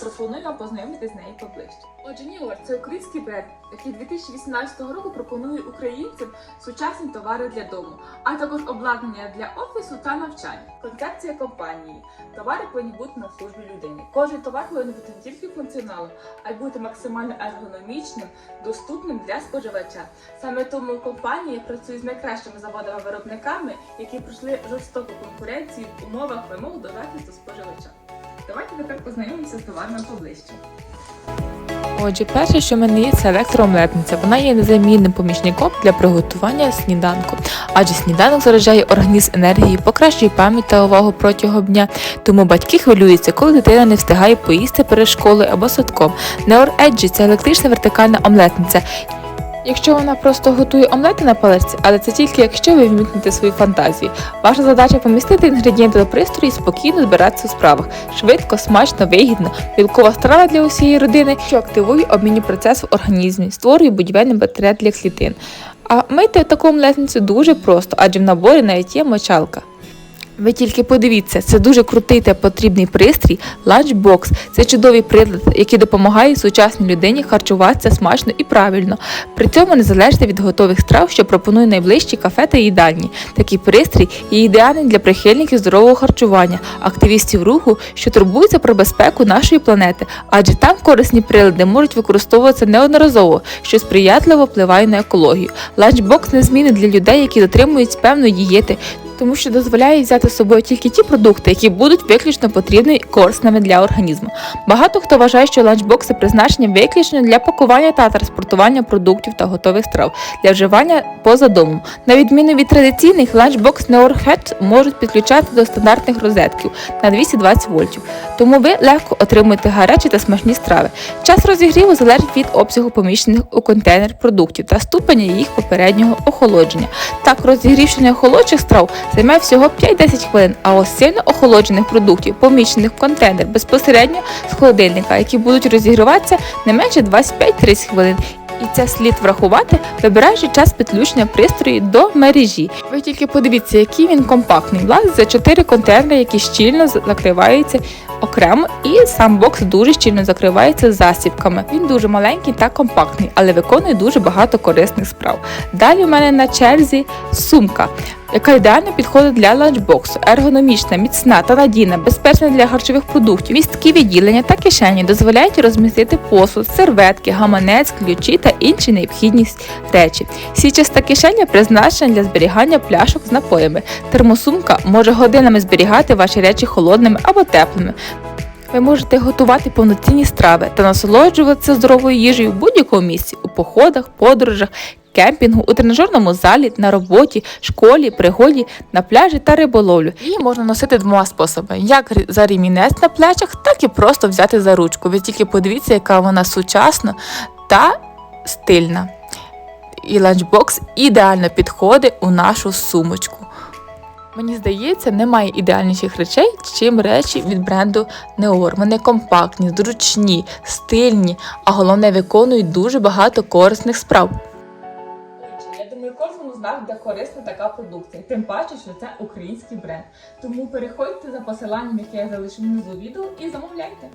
пропоную вам познайомитись з нею поближче. Отже, Нью-Йорк – це український бренд, який 2018 року пропонує українцям сучасні товари для дому, а також обладнання для офісу та навчання. Концепція компанії. Товари повинні бути на службі людини. Кожен товар повинен бути не тільки функціоналом, а й бути максимально ергономічним, доступним для споживача. Саме тому компанія працює з найкращими заводами-виробниками, які пройшли жорстоку конкуренцію в умовах вимог до захисту споживача. Давайте тепер познайомимося з товаром поближче. Отже, перше, що в мене є, це електроомлетниця. Вона є незамінним помічником для приготування сніданку, адже сніданок заряджає організм енергії, покращує пам'ять та увагу протягом дня. Тому батьки хвилюються, коли дитина не встигає поїсти перед школою або садком. Neor Edge – це електрична вертикальна омлетниця. Якщо вона просто готує омлети на паличці, але це тільки якщо ви вмітнете свої фантазії. Ваша задача помістити інгредієнти до пристрою і спокійно збиратися у справах. Швидко, смачно, вигідно, білкова страва для усієї родини, що активує обмінні процеси в організмі, створює будівельний батарей для клітин. А мити таку омлетницю дуже просто, адже в наборі навіть є мочалка. Ви тільки подивіться, це дуже крутий та потрібний пристрій Lunchbox. Це чудовий прилад, який допомагає сучасній людині харчуватися смачно і правильно. При цьому не залежите від готових страв, що пропонує найближчі кафе та їдальні. Такий пристрій є ідеальним для прихильників здорового харчування, активістів руху, що турбуються про безпеку нашої планети, адже там корисні прилади можуть використовуватися неодноразово, що сприятливо впливає на екологію. Lunchbox незмінний для людей, які дотримують певної дієти, тому що дозволяє взяти з собою тільки ті продукти, які будуть виключно потрібні корисними для організму. Багато хто вважає, що ланчбокси призначені виключно для пакування та транспортування продуктів та готових страв для вживання поза домом. На відміну від традиційних, ланчбокс Neorhead можуть підключати до стандартних розетків на 220 вольтів, тому ви легко отримуєте гарячі та смачні страви. Час розігріву залежить від обсягу поміщених у контейнер продуктів та ступеня їх попереднього охолодження. Так, розігрівшення холодчих страв займе всього 5-10 хвилин, а ось сильно охолоджених продуктів, поміщених в контейнер безпосередньо з холодильника, які будуть розігріватися не менше 25-30 хвилин. І це слід врахувати, вибираючи час підключення пристрою до мережі. Ви тільки подивіться, який він компактний. Влазить за 4 контейнери, які щільно закриваються окремо, і сам бокс дуже щільно закривається засібками. Він дуже маленький та компактний, але виконує дуже багато корисних справ. Далі у мене на черзі сумка. Яка ідеально підходить для ланчбоксу, ергономічна, міцна та надійна, безпечна для харчових продуктів. Місткі відділення та кишені дозволяють розмістити посуд, серветки, гаманець, ключі та інші необхідні речі. Січаста кишеня призначена для зберігання пляшок з напоями. Термосумка може годинами зберігати ваші речі холодними або теплими. Ви можете готувати повноцінні страви та насолоджуватися здоровою їжею в будь-якому місці у походах, подорожах, кемпінгу, у тренажерному залі, на роботі, школі, пригоді, на пляжі та риболовлю. Її можна носити двома способами: як за ремінець на плечах, так і просто взяти за ручку. Ви тільки подивіться, яка вона сучасна та стильна. І ланчбокс ідеально підходить у нашу сумочку. Мені здається, немає ідеальніших речей, чим речі від бренду Neor. Вони компактні, зручні, стильні, а головне виконують дуже багато корисних справ. Кожному з нас буде корисна така продукція. Тим паче, що це український бренд. Тому переходьте за посиланням, яке я залишу внизу відео, і замовляйте.